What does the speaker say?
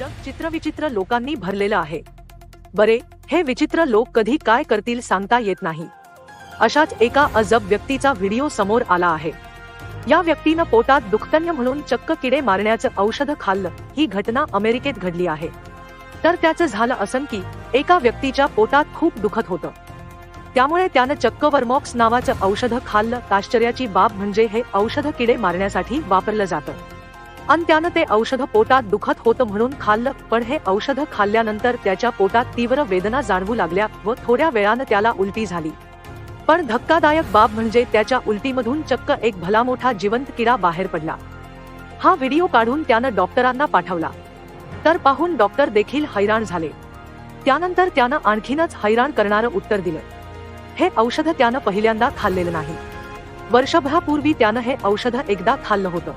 जग चित्रविचित्र लोकांनी भरलेलं आहे. बरे हे विचित्र लोक कधी काय करतील सांगता येत नाही. अशाच एका अजब व्यक्तीचा व्हिडिओ समोर आला आहे. या व्यक्तीनं पोटात दुखतन्य म्हणून चक्क किडे मारण्याचं औषध खाल्लं. ही घटना अमेरिकेत घडली आहे. तर त्याचं झालं असं की एका व्यक्तीच्या पोटात खूप दुखत होतं. त्यामुळे त्यानं चक्क वर्मॉक्स नावाचं औषध खाल्लं. आश्चर्याची बाब म्हणजे हे औषध किडे मारण्यासाठी वापरलं जातं. आणि त्यानं ते औषध पोटात दुखत होतं म्हणून खाल्लं. पण हे औषध खाल्ल्यानंतर त्याच्या पोटात तीव्र वेदना जाणवू लागल्या व थोड्या वेळानं त्याला उलटी झाली. पण धक्कादायक बाब म्हणजे त्याच्या उलटीमधून चक्क एक भला मोठा जिवंत किडा बाहेर पडला. हा व्हिडिओ काढून त्यानं डॉक्टरांना पाठवला. तर पाहून डॉक्टर देखील हैराण झाले. त्यानंतर त्यानं आणखीनच हैराण करणारं उत्तर दिलं. हे औषध त्यानं पहिल्यांदा खाल्लेलं नाही. वर्षभरापूर्वी त्यानं हे औषध एकदा खाल्लं होतं.